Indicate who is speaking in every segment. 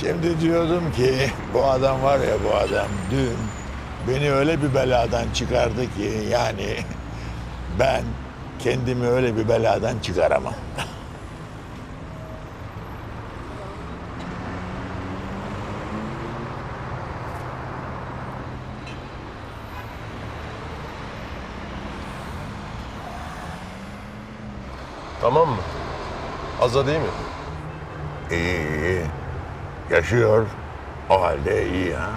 Speaker 1: Şimdi diyordum ki bu adam var ya bu adam dün beni öyle bir beladan çıkardı ki yani ben kendimi öyle bir beladan çıkaramam.
Speaker 2: Tamam mı? Aza değil mi?
Speaker 1: İyi iyi. Yaşıyor. O halde iyi ha.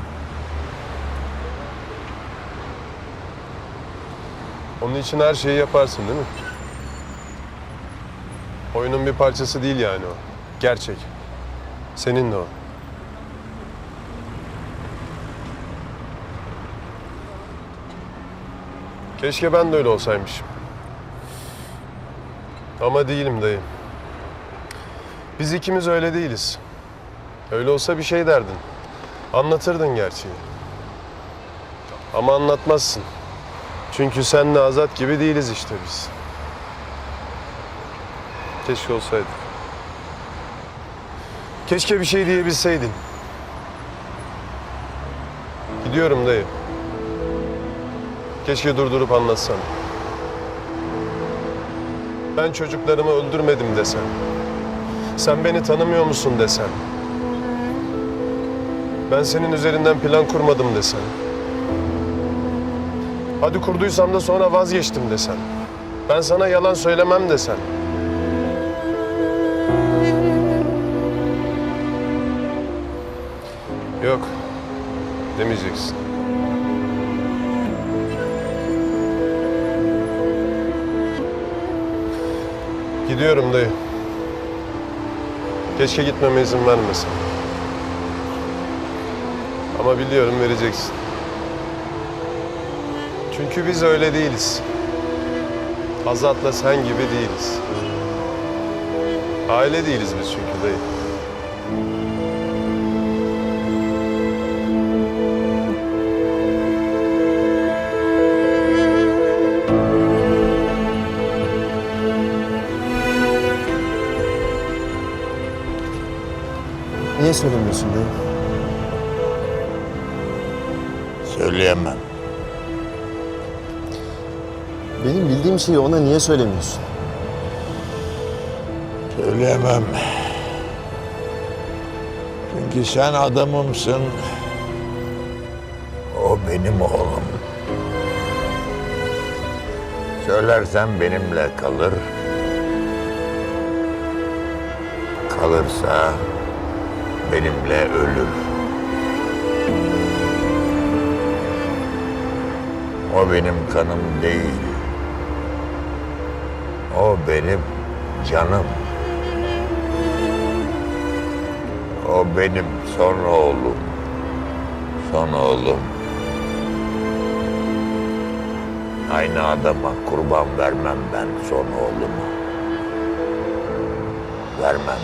Speaker 2: Onun için her şeyi yaparsın değil mi? Oyunun bir parçası değil yani o. Gerçek. Senin de o. Keşke ben de öyle olsaymışım. Ama değilim dayı. Biz ikimiz öyle değiliz. Öyle olsa bir şey derdin. Anlatırdın gerçeği. Ama anlatmazsın. Çünkü senle Azat gibi değiliz işte biz. Keşke olsaydık. Keşke bir şey diyebilseydin. Gidiyorum dayı. Keşke durdurup anlatsan. Ben çocuklarımı öldürmedim desen. Sen beni tanımıyor musun desen. Ben senin üzerinden plan kurmadım desen. Hadi kurduysam da sonra vazgeçtim desen. Ben sana yalan söylemem desen. Yok. Demeyeceksin. Gidiyorum dayı. Keşke gitmeme izin vermesen. Ama biliyorum vereceksin. Çünkü biz öyle değiliz. Azat'la sen gibi değiliz. Aile değiliz biz çünkü dayı.
Speaker 3: Niye söylemiyorsun dayı?
Speaker 1: Söyleyemem.
Speaker 3: Benim bildiğim şeyi ona niye söylemiyorsun?
Speaker 1: Söyleyemem. Çünkü sen adamımsın. O benim oğlum. Söylersem benimle kalır. Kalırsa benimle ölür. O benim kanım değil. O benim canım. O benim son oğlum. Son oğlum. Aynı adama kurban vermem ben son oğlumu. Vermem.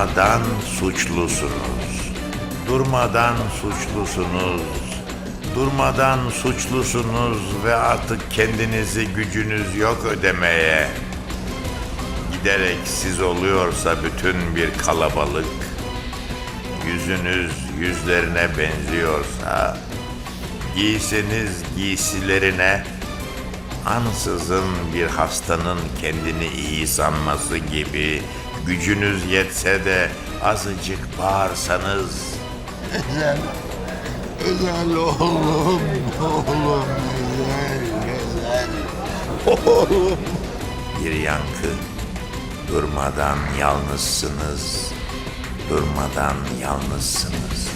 Speaker 4: Durmadan suçlusunuz. Durmadan suçlusunuz. Durmadan suçlusunuz ve artık kendinizi gücünüz yok ödemeye. Giderek siz oluyorsa bütün bir kalabalık, yüzünüz yüzlerine benziyorsa, giyseniz giysilerine, ansızın bir hastanın kendini iyi sanması gibi gücünüz yetse de azıcık bağırsanız
Speaker 1: Güzel. Güzel oğlum. Oğlum güzel. Güzel. Oğlum.
Speaker 4: bir yankı durmadan yalnızsınız durmadan yalnızsınız